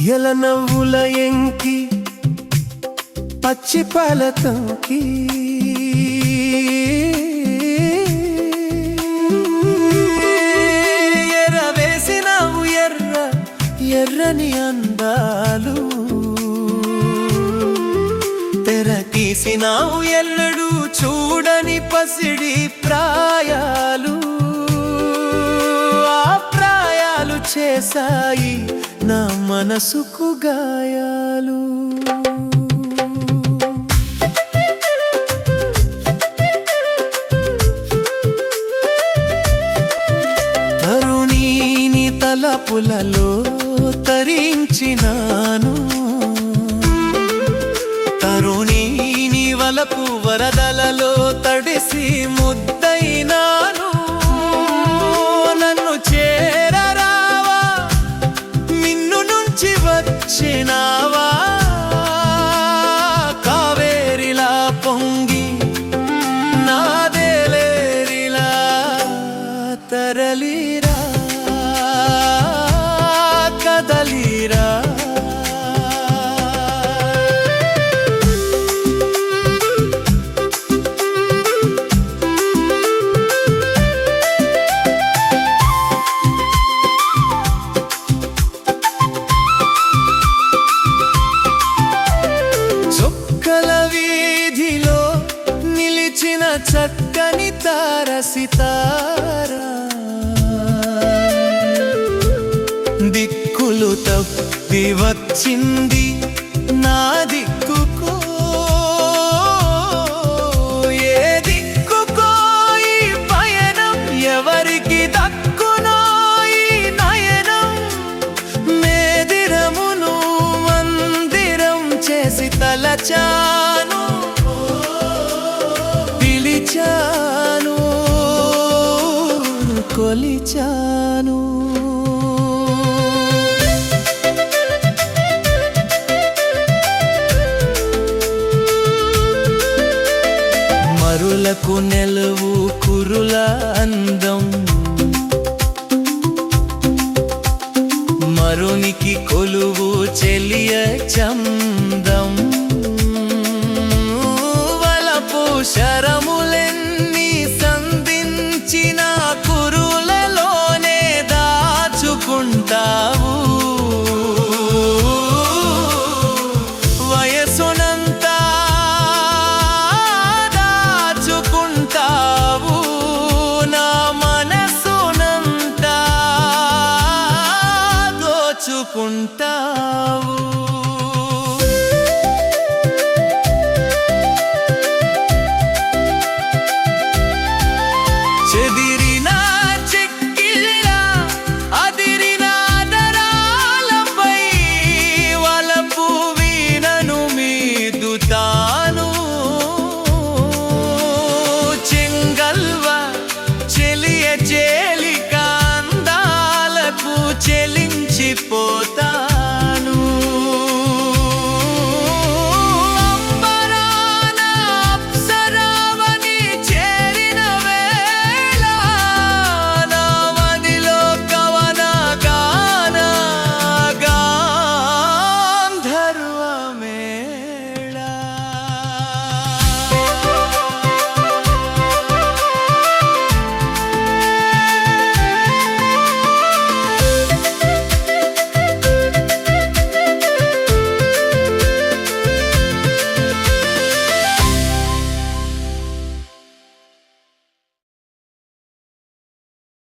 ఎల నవ్వుల ఎంకి పచ్చి పాలతంకి. ఎర్ర వేసినావు ఎర్ర ఎర్రని అందాలు. తెర తీసినావు ఎల్లడు చూడని పసిడి ప్రాయాలు. ఆ ప్రాయాలు చేశాయి నా మనసుకు గాయాలు. తరుణీని తలపులలో తరించినాను. తరుణీని వలపు వరదలలో తడిసి ముద్దు pongo చక్కని తార సితారా. దిక్కులు తప్పి వచ్చింది మరిచాను మరులకు నెలవు కురుల అందం. మరునికి కొలువు చెలియ చందం. disputa